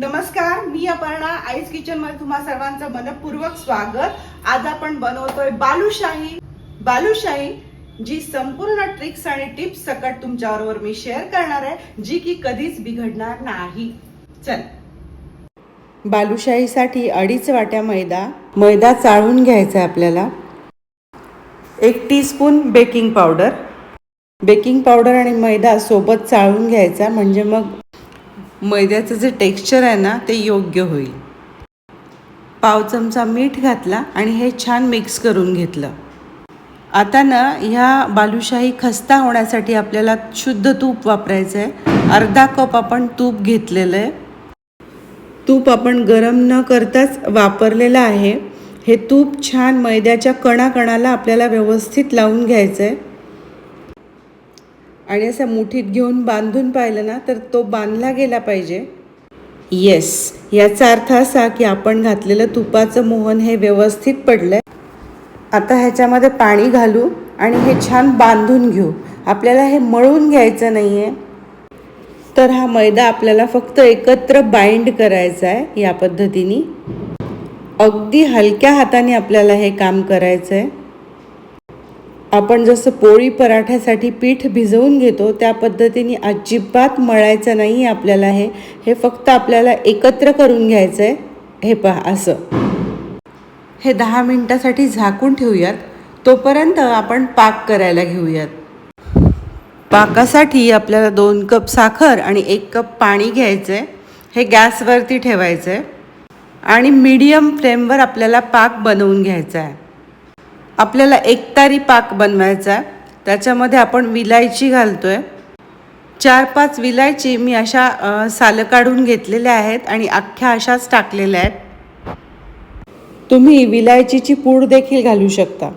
नमस्कार मी अपर्णा आईस किचनमध्ये तुम्हा सर्वांचं मनपूर्वक स्वागत. आज आपण बनवतोय बालुशाही. बालुशाही जी संपूर्ण ट्रिक्स आणि टिप्स सकट तुमच्याबरोबर मी शेअर करणार आहे जी की कधीच बिघडणार नाही. चल. बालुशाहीसाठी अडीच वाट्या मैदा. मैदा चाळून घ्यायचा आहे आपल्याला. एक teaspoon baking powder baking powder आणि मैदा सोबत चाळून घ्यायचा म्हणजे मग मैद्याचं जे टेक्स्चर आहे ना ते योग्य होईल. पाव चमचा मीठ घातला आणि हे छान मिक्स करून घेतलं. आता ना ह्या बालुशाही खस्ता होण्यासाठी आपल्याला शुद्ध तूप वापरायचं आहे अर्धा कप आपण तूप घेतलेलं आहे तूप आपण गरम न करताच वापरलेलं आहे. हे तूप छान मैद्याच्या कणाकणाला आपल्याला व्यवस्थित लावून घ्यायचं आहे आणि असं मुठीत घेऊन बांधून पाहिलं ना तर तो बांधला गेला पाहिजे. येस याचा अर्थ असा की आपण घातलेलं तुपाचं मोहन हे व्यवस्थित पडलं आहे आता ह्याच्यामध्ये पाणी घालू आणि हे छान बांधून घेऊ. आपल्याला हे मळून घ्यायचं नाही आहे तर हा मैदा आपल्याला फक्त एकत्र बाइंड करायचा आहे या पद्धतीने. अगदी हलक्या हाताने आपल्याला हे काम करायचं आहे आपण जसं पोळी पराठ्यासाठी पीठ भिजवून घेतो त्या पद्धतीने अजिबात मळायचं नाही आपल्याला हे. हे फक्त आपल्याला एकत्र करून घ्यायचं आहे हे पहा असं. हे दहा मिनटासाठी झाकून ठेवूयात. तोपर्यंत आपण पाक करायला घेऊयात. पाकासाठी आपल्याला दोन कप साखर आणि एक कप पाणी घ्यायचं आहे हे गॅसवरती ठेवायचं आहे आणि मीडियम फ्लेमवर आपल्याला पाक बनवून घ्यायचा आहे आपल्याला एकतारी पाक बनवायचा आहे. त्याच्यामध्ये आपण विलायची घालतो आहे चार पाच विलायची मी अशा सालं काढून घेतलेल्या आहेत आणि अख्ख्या अशाच टाकलेल्या आहेत. तुम्ही विलायचीची पूड देखील घालू शकता.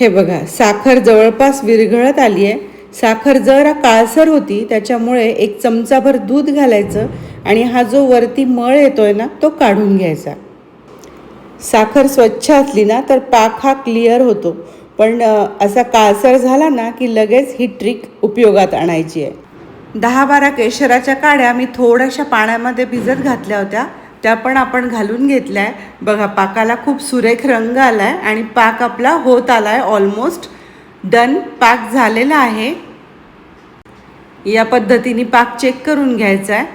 हे बघा साखर जवळपास विरघळत आली आहे. साखर जरा काळसर होती त्याच्यामुळे एक चमचाभर दूध घालायचं आणि हा जो वरती मळ येतोय ना तो काढून घ्यायचा. साखर स्वच्छ असली ना तर पाक हा क्लिअर होतो. पण असा काळसर झाला ना की लगेच ही ट्रिक उपयोगात आणायची आहे. दहा बारा केशराच्या काड्या मी थोड्याशा पाण्यामध्ये भिजत घातल्या होत्या. त्या पण आपण घालून घेतल्या आहे. बघा पाकाला खूप सुरेख रंग आला आहे आणि पाक आपला होत आला आहे ऑलमोस्ट डन पाक झालेला आहे. या पद्धतीने पाक चेक करून घ्यायचा आहे.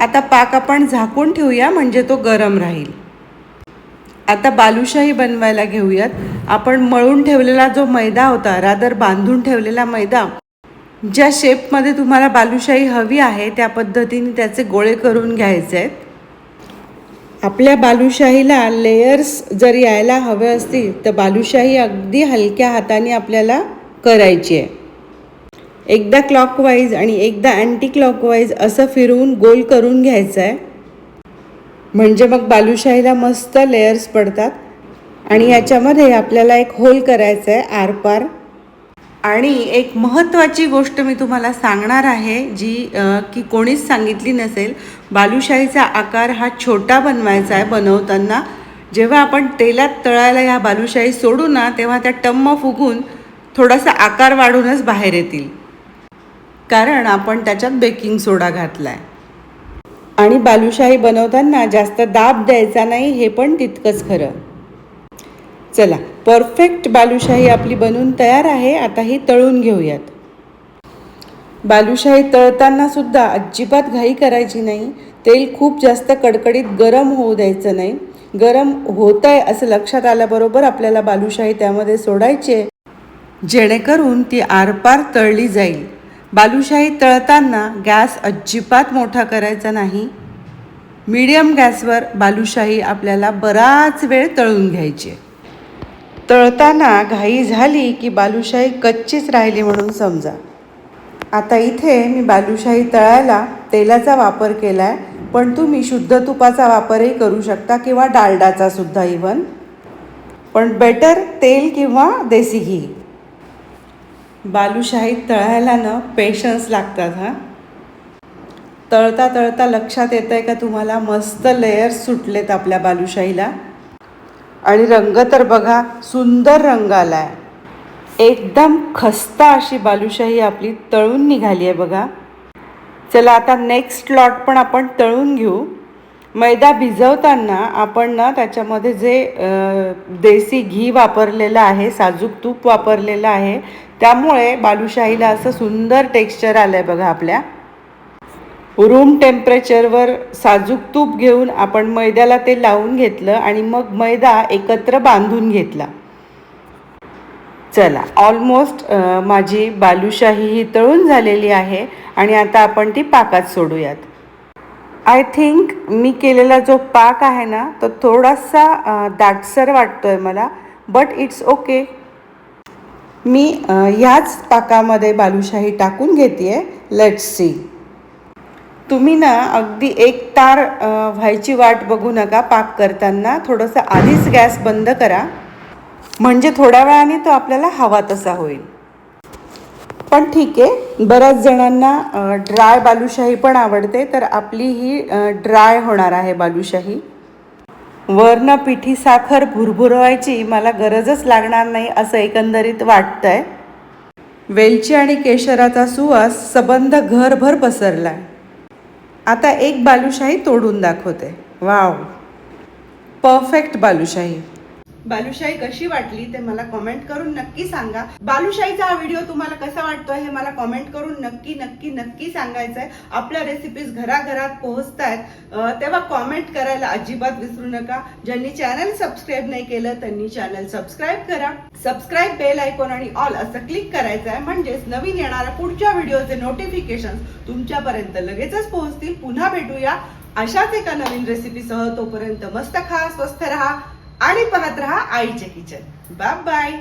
आता पाक आपण झाकून ठेवूया म्हणजे तो गरम राहील. आता बालुशाही बनवायला घेऊयात. आपण मळून ठेवलेला जो मैदा होता रादर बांधून ठेवलेला मैदा ज्या शेपमध्ये तुम्हाला बालुशाही हवी आहे त्या पद्धतीने त्याचे गोळे करून घ्यायचे आहेत. आपल्या बालुशाहीला लेयर्स जर यायला हवे असतील तर बालुशाही अगदी हलक्या हाताने आपल्याला करायची आहे. एकदा क्लॉकवाईज आणि एकदा अँटी क्लॉकवाईज असं फिरवून गोल करून घ्यायचं आहे. म्हणजे मग बालुशाहीला मस्त लेयर्स पडतात. आणि याच्यामध्ये आपल्याला एक होल करायचं आहे आरपार. आणि एक महत्त्वाची गोष्ट मी तुम्हाला सांगणार आहे जी की कोणीच सांगितली नसेल बालुशाहीचा आकार हा छोटा बनवायचा आहे बनवताना. जेव्हा आपण तेलात तळायला ह्या बालुशाही सोडू ना तेव्हा त्या टम्म फुगून थोडासा आकार वाढूनच बाहेर येतील. कारण आपण त्याच्यात बेकिंग सोडा घातला आहे आणि बालुशाही बनवताना जास्त दाब द्यायचा नाही हे पण तितकंच खरं. चला परफेक्ट बालुशाही आपली बनून तयार आहे आता ही तळून घेऊयात. बालुशाही तळताना सुद्धा अजिबात घाई करायची नाही तेल खूप जास्त कडकडीत गरम होऊ द्यायचं नाही. गरम होत आहे असं लक्षात आल्याबरोबर आपल्याला बालुशाही त्यामध्ये सोडायची आहे. जेणेकरून ती आरपार तळली जाईल. बालुशाही तळताना गॅस अजिबात मोठा करायचा नाही. मीडियम गॅसवर बालुशाही आपल्याला बराच वेळ तळून घ्यायची. तळताना घाई झाली की बालुशाही कच्चीच राहिली म्हणून समजा. आता इथे मी बालुशाही तळायला तेलाचा वापर केला आहे पण तुम्ही शुद्ध तुपाचा वापरही करू शकता किंवा डालडाचा सुद्धा इवन पण बेटर तेल किंवा देसी घी. बालुशाही तळायला ना पेशन्स लागतात हां. तळता तळता लक्षात येतं आहे का तुम्हाला? मस्त लेयर्स सुटलेत आपल्या बालुशाहीला. आणि रंग तर बघा सुंदर रंग आला आहे एकदम खस्ता अशी बालुशाही आपली तळून निघाली आहे बघा. चला आता नेक्स्ट लॉट पण आपण तळून घेऊ. मैदा भिजवताना आपण ना त्याच्यामध्ये जे देसी घी वापरलेलं आहे साजूक तूप वापरलेलं आहे त्यामुळे बालुशाहीला असं सुंदर टेक्स्चर आलं आहे बघा आपल्या. रूम टेम्परेचरवर साजूक तूप घेऊन आपण मैद्याला ते लावून घेतलं आणि मग मैदा एकत्र बांधून घेतला. चला ऑलमोस्ट माझी बालुशाही ही तळून झालेली आहे आणि आता आपण ती पाकात सोडूयात. आय थिंक मी केलेला जो पाक आहे ना तो थोडासा दाटसर वाटतो आहे मला बट इट्स ओके मी ह्याच पाकामध्ये बालुशाही टाकून घेते लेट्स सी तुम्ही ना अगदी एक तार व्हायची वाट बघू नका पाक करताना. थोडंसं आधीच गॅस बंद करा. म्हणजे थोड्या वेळाने तो आपल्याला हवा तसा होईल. पण ठीक आहे. बऱ्याच जणांना ड्राय बालुशाही पण आवडते तर आपली ही ड्राय होणार आहे बालुशाही. वरनं पिठी साखर भुरभुरवायची मला गरजच लागणार नाही असं एकंदरीत वाटतंय. वेलची आणि केशराचा सुवास सबंध घरभर पसरलाय. आता एक बालुशाही तोडून दाखवते. वाव. परफेक्ट बालुशाही. बालुशाही कशी वाटली ते मला कॉमेंट करून नक्की सांगा. बालुशाहीचा हा व्हिडिओ तुम्हाला कसा वाटतोय हे मला कॉमेंट करून नक्की नक्की नक्की सांगायचं आहे आपल्या रेसिपीज घराघरात पोहोचतायत. तेव्हा कॉमेंट करायला अजिबात विसरू नका. ज्यांनी चॅनल सबस्क्राईब नाही केलं त्यांनी चॅनल सबस्क्राईब करा. सबस्क्राईब बेल आयकॉन आणि ऑल असं क्लिक करायचं आहे म्हणजेच नवीन येणाऱ्या पुढच्या व्हिडिओचे नोटिफिकेशन तुमच्यापर्यंत लगेचच पोहोचतील. पुन्हा भेटूया. अशाच एका नवीन रेसिपीसह तोपर्यंत मस्त खा स्वस्थ राहा. आणि पाहत रहा आईचे किचन. Bye bye